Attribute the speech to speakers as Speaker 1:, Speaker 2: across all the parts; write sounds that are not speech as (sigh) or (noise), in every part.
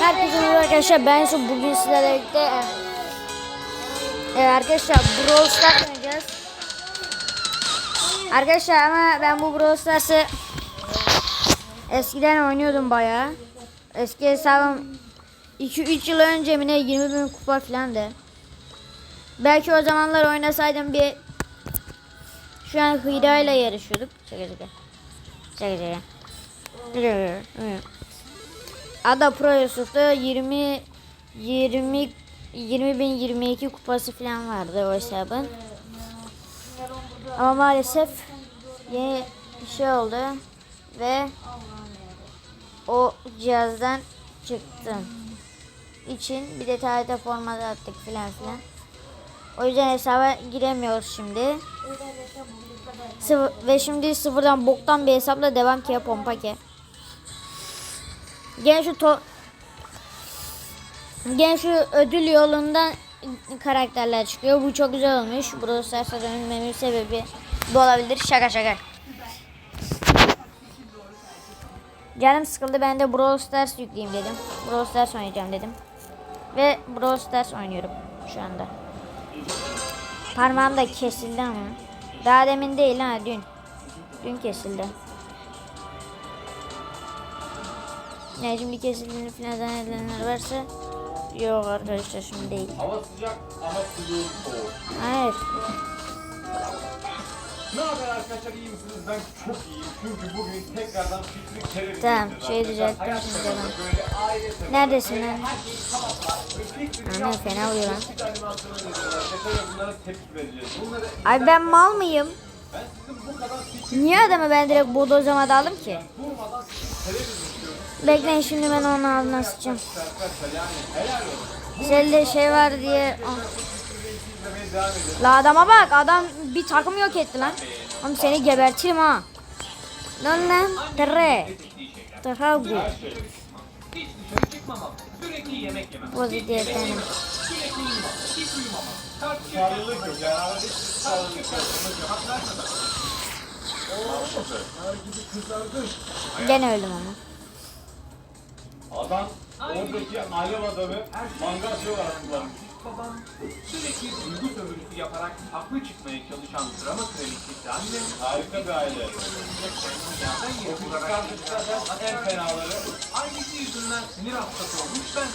Speaker 1: Herkese merhaba arkadaşlar ben Yusuf bugün sizlerle birlikte e, arkadaşlar Brawl Stars oynayacağız. Arkadaşlar ama ben bu Brawl Stars'ı eskiden oynuyordum bayağı. Eski hesabım 2-3 yıl önce mi ne 20 bin kupa falandı. Belki o zamanlar oynasaydım bir şu an Hira ile yarışıyorduk. Şaka şaka. Şaka şaka. Ada Pro Yusuf'ta 20 20 20 bin 22 kupası falan vardı o hesabın. Ama maalesef yeni bir şey oldu ve o cihazdan çıktım. için bir de tarihte format attık filan filan. O yüzden hesaba giremiyoruz şimdi. Sıfır, ve şimdi sıfırdan boktan bir hesapla devam ki pompa ki. Gene şu to Gene şu ödül yolundan karakterler çıkıyor. Bu çok güzel olmuş. Brawl Stars'a dönmemin sebebi bu olabilir. Şaka şaka. Canım sıkıldı. Ben de Brawl Stars yükleyeyim dedim. Brawl Stars oynayacağım dedim. Ve Brawl Stars oynuyorum şu anda. Parmağım da kesildi ama. Daha demin değil ha dün. Dün kesildi. Ne şimdi kesildiğini falan zannedenler varsa yok arkadaşlar şimdi değil.
Speaker 2: Hava sıcak ama suluğun soğuk.
Speaker 1: Hayır.
Speaker 2: Ne haber arkadaşlar iyi misiniz? Ben çok iyiyim çünkü bugün tekrardan Fikri Kerem'i
Speaker 1: Tamam, şey diyecektim şimdi ben. Neredesin lan?
Speaker 2: yaptığı
Speaker 1: fena uyuyor lan. Ay ben mal mıyım?
Speaker 2: ben sizin bu kadar fikri
Speaker 1: Niye adamı ben direkt bodozama daldım ki? Bekleyin şimdi ben onun ağzına sıçacağım. Selde şey var diye. Ah. La adama bak adam bir takım yok etti lan. Oğlum seni gebertirim ha. Lan lan tere.
Speaker 2: Sağlılık yok.
Speaker 3: cevap vermemem.
Speaker 1: Gene öldüm ama.
Speaker 2: Adam oradaki alev adamı mangal şey olarak kullanmış.
Speaker 3: Babam sürekli duygu sömürüsü yaparak haklı çıkmaya çalışan drama kraliçesi annem
Speaker 2: Harika bir aile.
Speaker 3: dünyadan yeri
Speaker 2: Küçük en fenaları.
Speaker 3: ailesi yüzünden sinir hastası olmuş ben.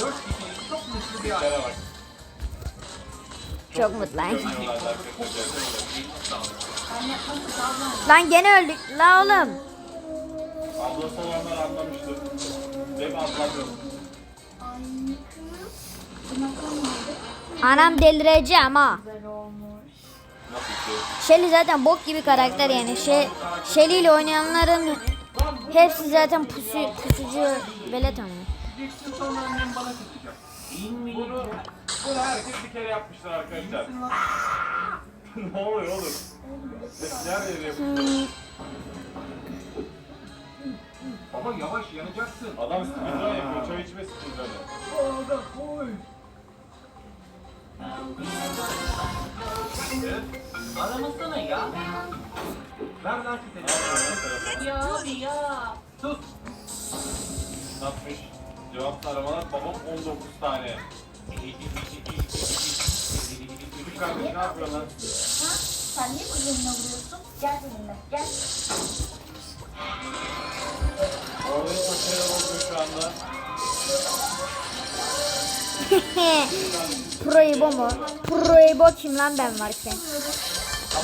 Speaker 3: Dört kişilik çok mutlu bir aile.
Speaker 2: Bak.
Speaker 1: Çok.
Speaker 2: Görünüyorlar arkadaşlar.
Speaker 1: Lan gene öldük. La oğlum.
Speaker 2: Ablası olanlar anlamıştır. Benim ablam
Speaker 1: Anam delireceğim ha.
Speaker 2: Nasıl ki?
Speaker 1: Shelly zaten bok gibi karakter yani. Şey, Shelly ile oynayanların hepsi zaten pusu, pusucu velet ama.
Speaker 3: Diyeceksin sonra annem bana kızacak. Değil mi?
Speaker 2: Bunu, bunu herkes bir kere yapmıştır arkadaşlar. (laughs) ne oluyor oğlum? Yer yeri
Speaker 3: Baba yavaş yanacaksın.
Speaker 2: Adam speedrun yapıyor. Çay içme speedrun'ı.
Speaker 3: Aramasana ya. Ver lan şu telefonu. Ya abi ya. Sus.
Speaker 2: Ne yapmış? Cevaplı aramalar babam 19 tane. Küçük kardeş ne yapıyor lan?
Speaker 4: Sen niye kuzenine vuruyorsun? Gel benimle, gel. (laughs)
Speaker 1: Proibo mu? Proibo kim lan ben varken?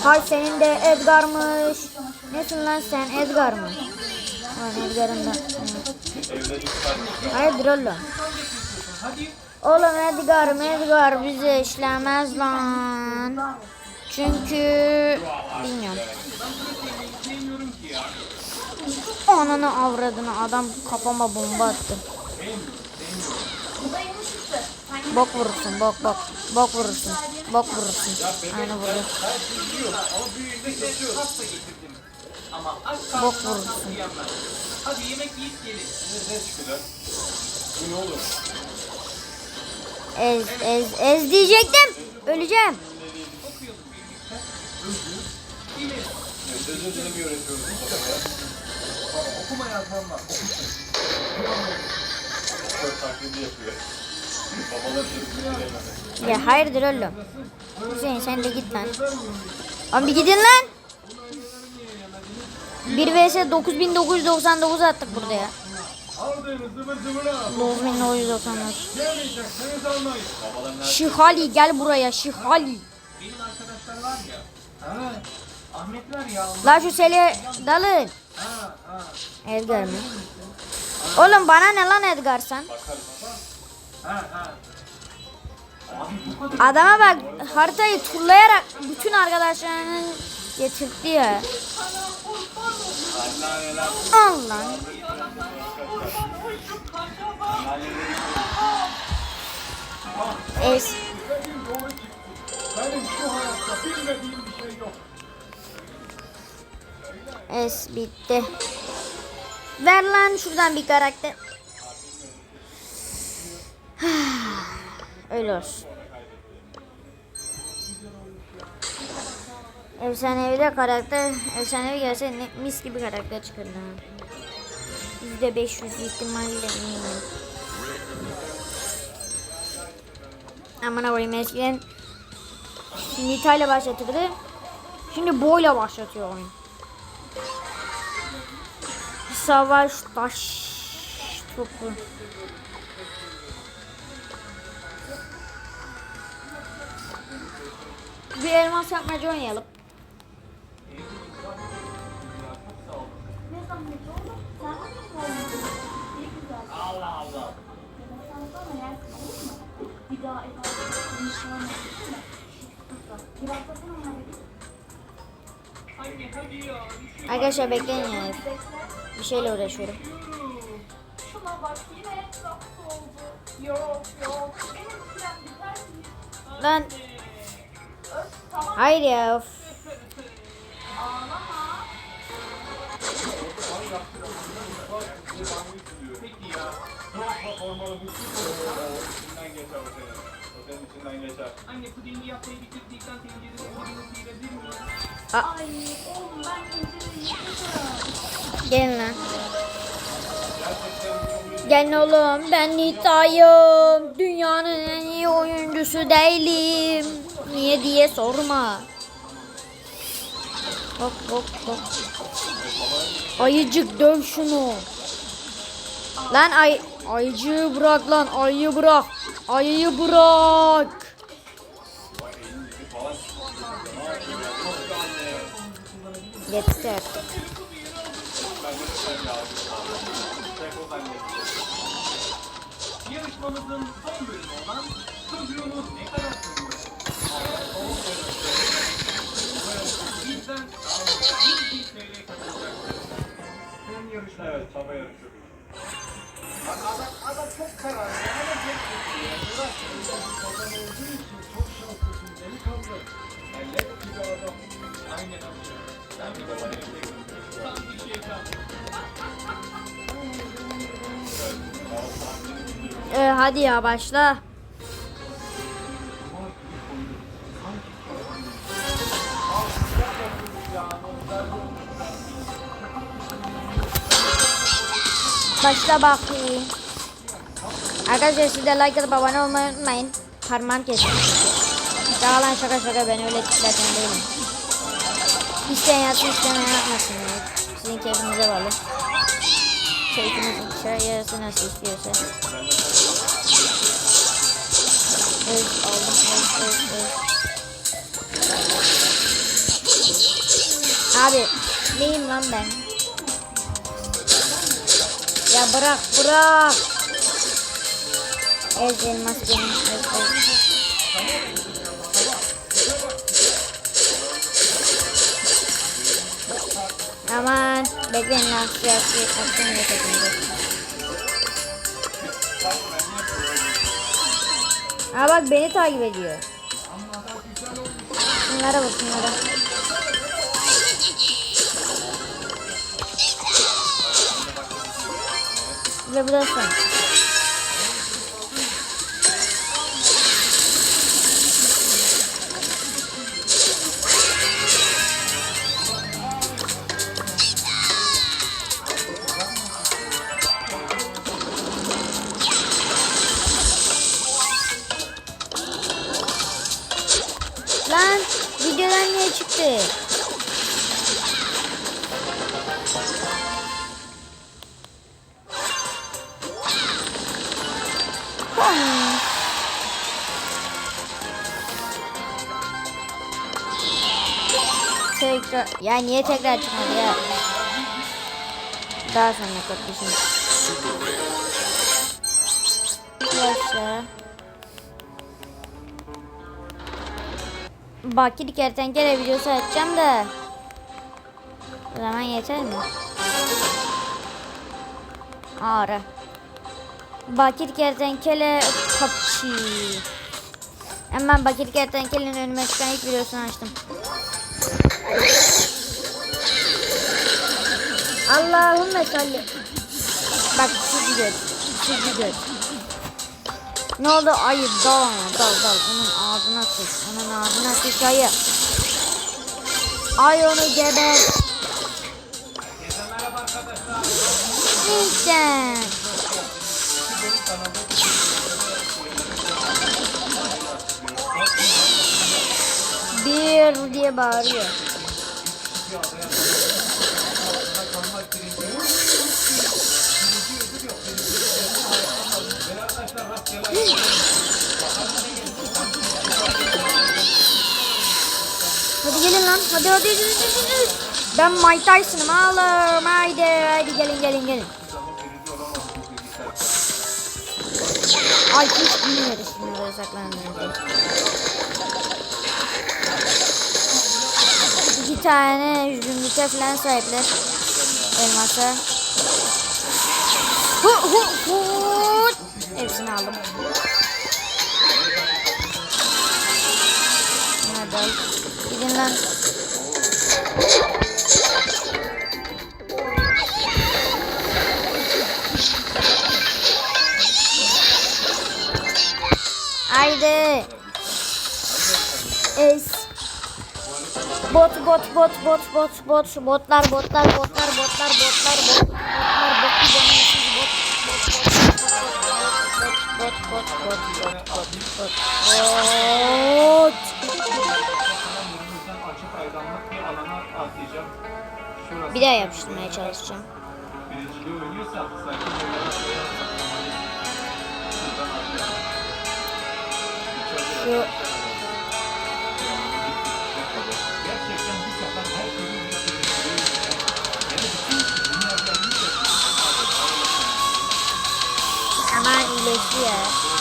Speaker 1: Hay senin de Edgar'mış. Nesin lan sen Edgar mı? Lan Edgar'ın da.
Speaker 2: Kardeş
Speaker 1: Hayırdır oğlum? Edgar Edgar bize işlemez lan. Çünkü bilmiyorum. Ananı avradını adam kafama bomba attı.
Speaker 4: Bu da yumuşaktı. Sen
Speaker 1: Bok vurursun bok bok. Bok vurursun. Bok vurursun. Aynı vurdu. Bok vurursun.
Speaker 3: Hadi yemek yiyip gelin.
Speaker 2: Ne çıkıyor? Bu ne olur?
Speaker 1: Ez ez ez diyecektim. Öleceğim.
Speaker 3: Özür dilerim
Speaker 2: öğretiyoruz. Bu kadar.
Speaker 3: Baba okuma yazmam var.
Speaker 2: Taklidi yapıyor.
Speaker 1: Ya hayırdır oğlum? Hüseyin sen de git lan. Abi bir gidin lan. 1 vs 9999 attık burada ya.
Speaker 2: Aldığınız zıvır zıvıra.
Speaker 1: 9999.
Speaker 2: Gelmeyecekseniz almayın. Babalar
Speaker 1: Şihali gel buraya Şihali. La şu sele dalın. Edgar mı? Oğlum bana ne lan Edgar sen? Adama bak haritayı turlayarak bütün arkadaşlarını getirdi ya. Allah. Es. Es bitti. Ver lan şuradan bir karakter. (sighs) Öyle olsun. Efsanevi de karakter, efsanevi gelse mis gibi karakter çıkardı. Yüzde beş yüz ihtimalle eminim. Aman koyayım eskiden Nita ile başlatırdı. Şimdi boyla başlatıyor oyun. Savaş taş topu. Bir elmas yapmaca oynayalım.
Speaker 3: Allah Allah.
Speaker 4: Bir daha
Speaker 3: ya.
Speaker 1: Arkadaşlar bekleyin ya. Bir şeyle uğraşıyorum.
Speaker 4: Şuna bak yine etrafta oldu. Yok yok. Benim sürem biter mi? Tamam
Speaker 1: hayır ya. of.
Speaker 3: Anne pudingi yapmayı
Speaker 4: oğlum ben tencereyi
Speaker 1: lan. Gelin oğlum ben Nita'yım. Dünyanın en iyi oyuncusu değilim. Niye diye sorma. Bak bak bak. Ayıcık döv şunu. Lan ay ayıcığı bırak lan ayıyı bırak. Ayıyı bırak. Yeter.
Speaker 3: Yarışmamızın son bölümü olan çocuğunuz ne kadar
Speaker 2: Evet,
Speaker 1: hadi ya başla. Başla bakayım. Arkadaşlar siz de like atıp abone olmayı unutmayın. Parmağım kesin. Daha lan şaka şaka ben öyle tiplerden değilim. İsteyen yapsın istemeyen yapmasın. ya. Sizin keyfinize bağlı. Keyfinizin şey yarısı nasıl istiyorsa. Evet aldım evet evet evet. Abi neyim lan ben? Ya bırak bırak. Ez elmas benim ez ez. Aman bekleyin lan siyasi aksiyon yapacağım. Aa bak beni takip ediyor. Şunlara bak şunlara. Ve burası. Lan videodan niye çıktı? Tekrar ya niye tekrar çıkmadı ya? Daha sonra kardeşim. Yaşa. Bakir kertenkele videosu açacağım da. O zaman yeter mi? Ağrı. Bakir kertenkele kapçı. Hemen Bakir kertenkelenin önüme çıkan ilk videosunu açtım. Allahümme salli. Bak sizi gör. Sizi gör. Ne oldu? Ayı dal ona dal dal. Onun ağzına sıç. Onun ağzına sıç ayı. Ay onu geber. İşte. Bir diye bağırıyor. Hadi gelin lan. Hadi hadi hadi hadi. hadi. Ben Mike Tyson'ım oğlum. Haydi haydi gelin gelin gelin. Ay hiç bilmiyoruz şimdi böyle tane zümrüte falan sahipler. Elmasa. Hu hu hu. Hepsini aldım. Al. Gidin lan. Bot bot bot bot bot bot botlar botlar botlar botlar botlar bot botlar botu dönüyorsunuz bot bot bot bot bot. Bot bot bot bot
Speaker 2: aydınlık bir
Speaker 1: daha yapıştırmaya çalışacağım.
Speaker 2: birinciliği
Speaker 1: iyileşiyor.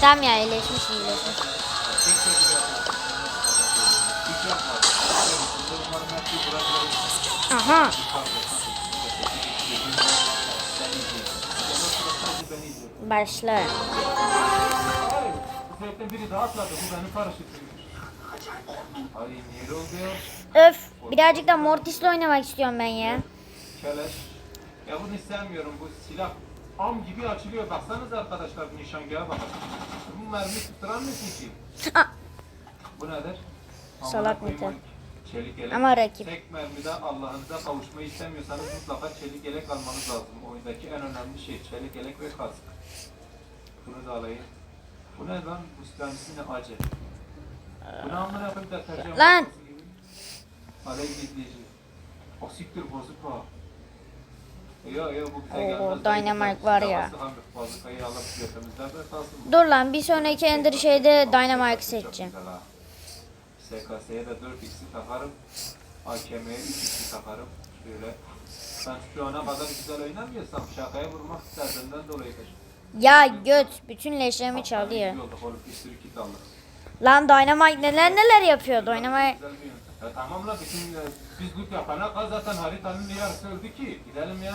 Speaker 1: Tamam ya iyileşmiş iyileşmiş. Aha. Başla. Öf. Birazcık da Mortis'le oynamak istiyorum ben ya.
Speaker 2: Keleş. Ya bunu istemiyorum. Bu silah am gibi açılıyor. Baksanız arkadaşlar bu nişangah'a bakın. Bu mermi tutturan mısın ki? Bu nedir?
Speaker 1: Salak mıdır?
Speaker 2: Çelik yelek.
Speaker 1: Ama rakip.
Speaker 2: Tek mermide Allah'ınıza kavuşmayı istemiyorsanız mutlaka çelik yelek almanız lazım. Oyundaki en önemli şey çelik yelek ve kask. Bunu da alayım. Bu ne lan? Bu silahın ne? Acı. Bu ne amına koyayım deterjan
Speaker 1: Lan!
Speaker 2: markası gibi? Alev gizleyici. O siktir bozuk ha. Bu bize
Speaker 1: Oo,
Speaker 2: gelmez.
Speaker 1: Dynamite var ya. Dur lan bir sonraki Ender şeyde Dynamite seçeceğim.
Speaker 2: SKS'ye de 4x'i takarım. AKM'ye 3x'i takarım. Şöyle. Ben şu ana kadar güzel oynamıyorsam şakaya vurmak istediğimden dolayıdır.
Speaker 1: Ya göt bütün leşlerimi çaldı ya. Lan Dynamite neler neler yapıyor Dynamite.
Speaker 2: Ya tamam la bütün e, biz loot yapana kadar zaten haritanın yarısı öldü ki. Gidelim ya.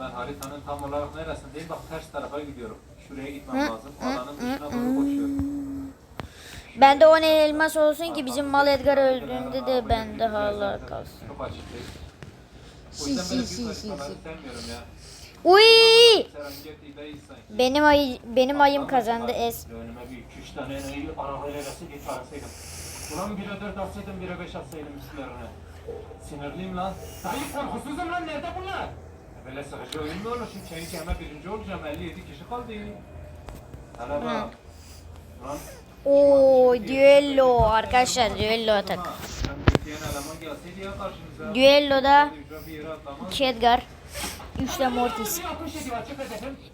Speaker 2: Ben haritanın tam olarak neresindeyim? Bak ters tarafa gidiyorum. Şuraya gitmem lazım. Alanın dışına doğru koşuyorum.
Speaker 1: Bende 10 elmas olsun ki bizim mal Edgar öldüğünde de bende hala kalsın.
Speaker 2: Çok açık değil. O yüzden böyle büyük sevmiyorum ya.
Speaker 1: Uy! Benim ay benim ayım kazandı es.
Speaker 2: Önüme bir iki üç tane arabayla bir parasaydım. Ulan 1'e 4 atsaydım 1'e 5 atsaydım üstlerine. Sinirliyim lan. Dayı korkusuzum lan nerede bunlar? Böyle sıkıcı oyun mu olur? Şimdi çelik yeme birinci olacağım 57 kişi kaldı. Sana bak. Lan.
Speaker 1: Oo düello arkadaşlar düello tak.
Speaker 2: Sen bekleyen eleman gelseydi ya karşınıza.
Speaker 1: Düelloda. 2 Edgar, 3 de Mortis.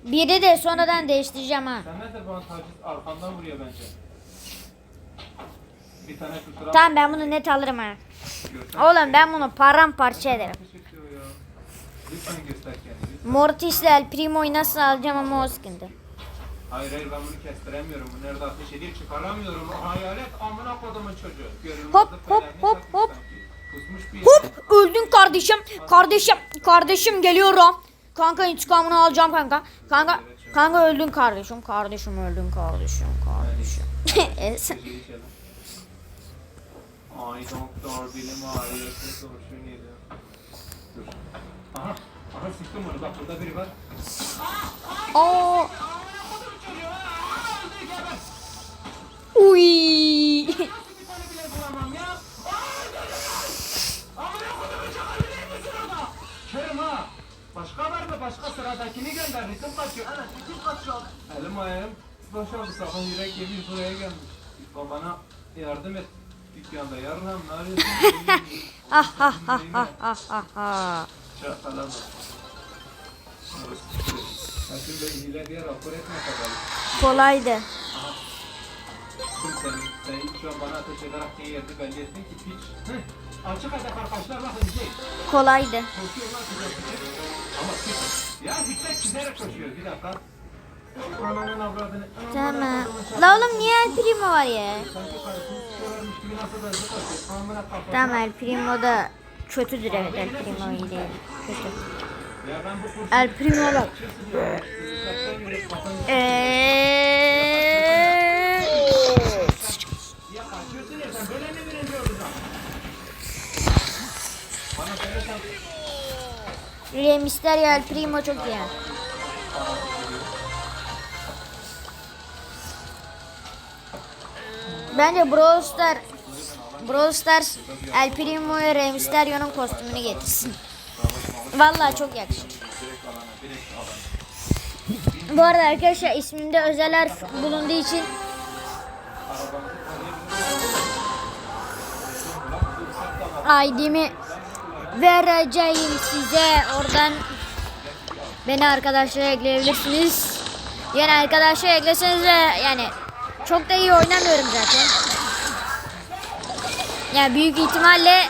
Speaker 1: Biri de sonradan değiştireceğim ha.
Speaker 2: Sen nedir bana taciz arkandan vuruyor bence. Bir tane kusura
Speaker 1: Tamam ben bunu net alırım ha. Oğlum ben bunu paramparça ederim. Mortis'le El Primo'yu nasıl alacağım ama o sıkıntı.
Speaker 2: Hayır hayır ben bunu kestiremiyorum. Bu nerede ateş ediyor çıkaramıyorum. O hayalet amına kodumun çocuğu. Görünmezlik
Speaker 1: Hop, hop, hop, hop. Hop öldün kardeşim. Kardeşim kardeşim geliyorum. Kanka intikamını alacağım kanka. Kanka kanka öldün kardeşim. Kardeşim öldün kardeşim kardeşim. (laughs)
Speaker 2: Ay doktor dilim ağrıyor. Oluşuyor neydi? Dur. Aha. Aha sıktım onu. Bak burada biri var.
Speaker 1: Aa. Uy.
Speaker 3: Başka var mı? Başka sıradakini gönder. Ritim kaçıyor. Evet ritim kaçıyor.
Speaker 2: Elim ayağım boşaldı. Sakın yürek yemiş buraya gelmiş. İrfan bana yardım et. Dükkanda yarınam ne arıyorsun? (laughs)
Speaker 1: Ah ha ha ha ha ha ha.
Speaker 2: Şakalar bak. Hakim Bey hile diye rapor etme bakalım.
Speaker 1: Kolaydı.
Speaker 2: Sen, sen şu an bana ateş ederek ne yerini belli ettin ki piç.
Speaker 3: Açık hedef arkadaşlar bakın izleyin.
Speaker 1: Kolaydı.
Speaker 2: Koşuyorlar piç. Ama piç. Ya hükmet çizerek koşuyor. Bir dakika.
Speaker 1: Tamam. La oğlum niye El Primo var ya? Tamam El Primo da kötüdür evet El Primo iyi değil. Kötü. El Primo bak. Eee...
Speaker 3: Kaçıyorsun ya
Speaker 1: El Primo çok iyi. Bence Brawl Stars Brawl Stars El Primo'ya Rey Mysterio'nun kostümünü getirsin. Vallahi çok yakışır. Bu arada arkadaşlar ismimde özel harf bulunduğu için ID'mi vereceğim size. Oradan beni arkadaşlara ekleyebilirsiniz. Yani arkadaşlar ekleseniz de yani çok da iyi oynamıyorum zaten. Yani büyük ihtimalle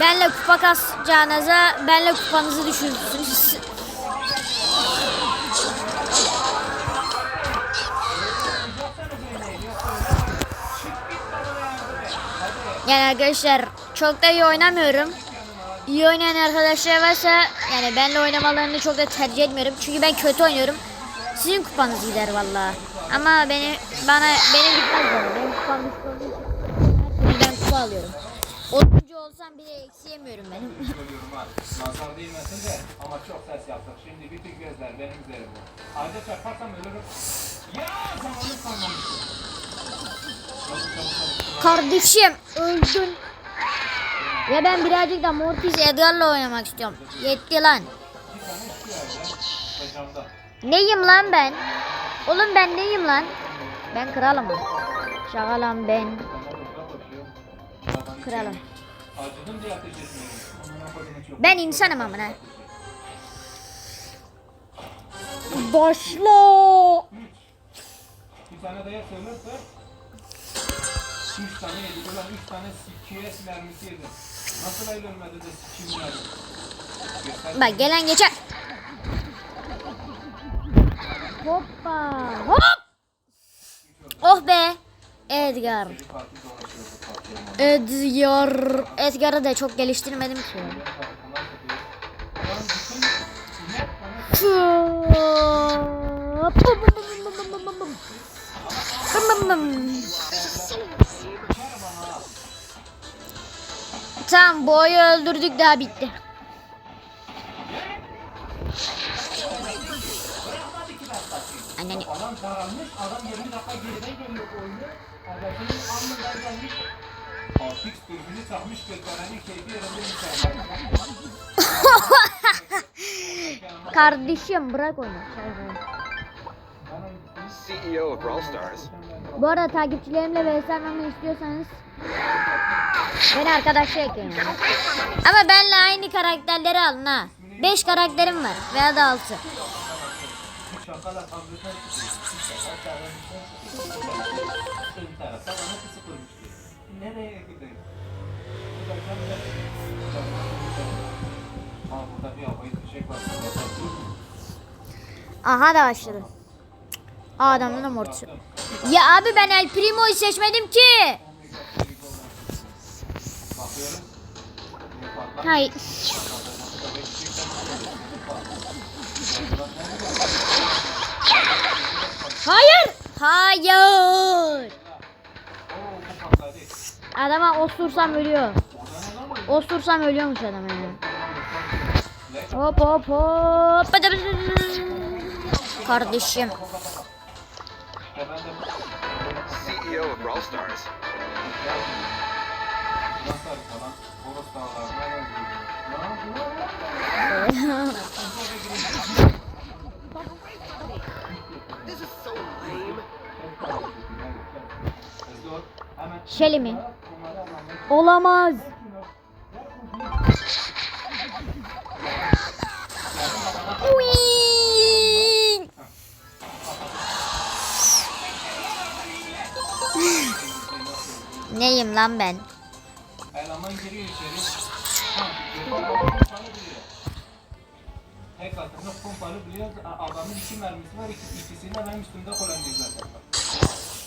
Speaker 1: benle kupa kasacağınıza benle kupanızı düşürürsünüz. Yani arkadaşlar çok da iyi oynamıyorum. İyi oynayan arkadaşlar varsa yani benle oynamalarını çok da tercih etmiyorum. Çünkü ben kötü oynuyorum. Sizin kupanız gider vallahi. Ama beni bana benim gitmez. Benim kupam düşük olduğu için ben kupa alıyorum. 30. olsam bile eksi yemiyorum benim.
Speaker 2: Söylüyorum ha. Nazar değmesin de ama çok ses yaptık. Şimdi bütün gözler benim üzerimde. Ayda çarparsam ölürüm. Ya zamanı kalmamıştı.
Speaker 1: Kardeşim öldün. Ya ben birazcık da Mortis Edgar'la oynamak istiyorum. Yetti lan. Neyim lan ben? Oğlum ben neyim lan? Ben kralım. Şaka lan ben.
Speaker 2: Çok-
Speaker 1: Ben insanım amına. Başla.
Speaker 2: Bir tane daya söylerse 3 tane yedik. Ulan 3 tane QS mermisi yedim. Nasıl el ölmedi de sikiyim mermi.
Speaker 1: Bak gelen geçer. Hoppa. Hop. Oh be. Edgar. Edgar. Edgar'ı da çok geliştirmedim ki. Tamam boyu öldürdük daha bitti. Anneni.
Speaker 3: Adam daralmış. Adam 20 dakika geriden geliyor oyunu. Kardeşinin alnından gelmiş.
Speaker 2: Altix dürbünü takmış götürenin keyfi yerinde mükemmel.
Speaker 1: Kardeşim bırak onu. CEO of Brawl Stars.
Speaker 2: Bu arada takipçilerimle atmamı istiyorsanız beni arkadaşa ekleyin. Ama benle aynı karakterleri alın ha. 5 karakterim var veya da 6.
Speaker 5: Nereye gideyim? Ha burada bir havayı fişek var.
Speaker 2: Aha da başladı. Adamın da mortusu. Ya abi ben El Primo'yu seçmedim ki. Hayır. Hayır. Hayır. Adama osursam ölüyor. Osursam ölüyormuş adam yani. Hop hop hop. Kardeşim.
Speaker 1: CEO of Brawl Stars.
Speaker 2: Şeli mi? Olamaz. Neyim lan ben?
Speaker 5: eleman giriyor içeri. Tek atımda pompalı biliyor. Adamın iki mermisi var. İki, ikisini de ben üstümde kullanıyorum zaten.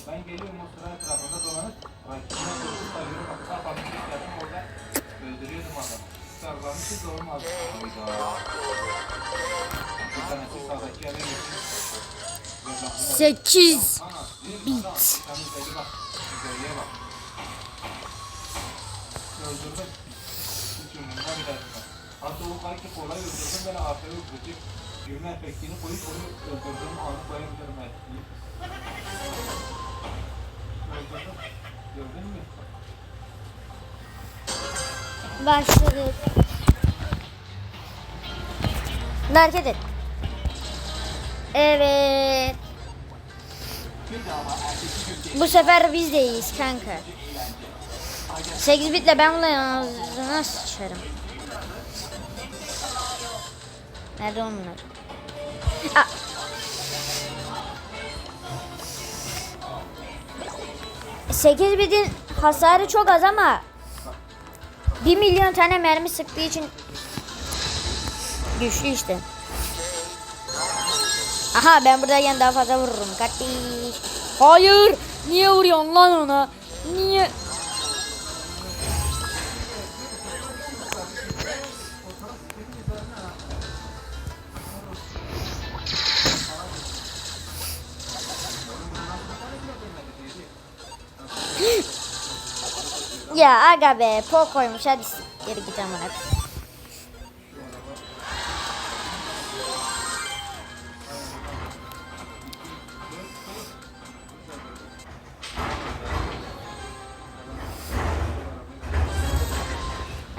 Speaker 5: Ben geliyorum o sıra etrafında dolanıp rakibine doğru sarıyorum. Bak sağ parmak istedim orada öldürüyordum adamı. Sarılamışız da olmaz. Hayda. Bir tanesi sağdaki eve geçti. Ve bak, bu ne?
Speaker 2: 8
Speaker 5: Ana, bir
Speaker 2: bit.
Speaker 5: Bak. Bak. Öldürdüm. Hiç umurumda bile etmez. Hatta o belki kolay öldürdüm. Ben arkaya öldürecek. Yürüme efektini koyup onu öldürdüğüm anı koyabilirim belki. Öldürdüm. Gördün mü?
Speaker 2: Başladık. Hareket et. Evet. Bu sefer biz de iyiyiz kanka. 8 bitle ben bunların ağzına sıçarım. Nerede onlar? Aa. Sekiz bitin hasarı çok az ama 1 milyon tane mermi sıktığı için güçlü işte. Aha ben buradayken daha fazla vururum. Kardeş. Hayır. Niye vuruyorsun lan ona? Niye? Ya aga be po koymuş hadi geri git amına.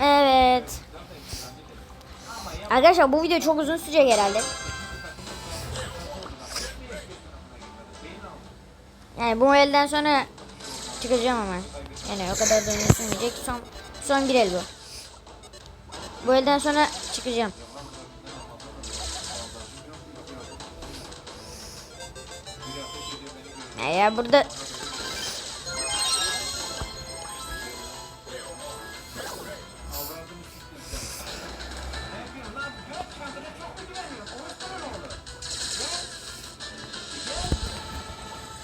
Speaker 2: Evet. Arkadaşlar bu video çok uzun sürecek herhalde. Yani bu elden sonra çıkacağım ama. Yani o kadar da sürmeyecek. Son, son bir el bu. Bu elden sonra çıkacağım. Ya, ya burada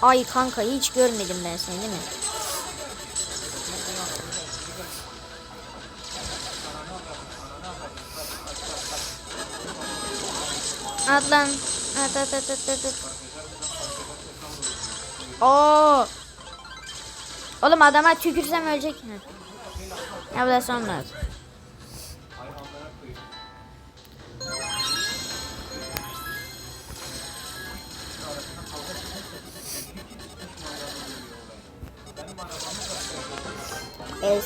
Speaker 2: Ay kanka hiç görmedim ben seni değil mi? At lan. At at at at at. Oo. Oğlum adama tükürsem ölecek. Heh. Ya bu da son lazım. Evet.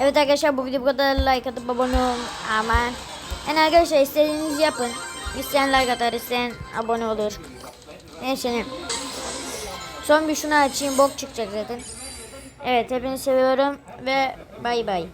Speaker 2: Evet arkadaşlar bu video bu kadar like atıp abone olun ama yani arkadaşlar istediğinizi yapın. İsteyen like atar, isteyen abone olur. Neyse ne. Son bir şunu açayım bok çıkacak zaten. Evet hepinizi seviyorum ve bay bay.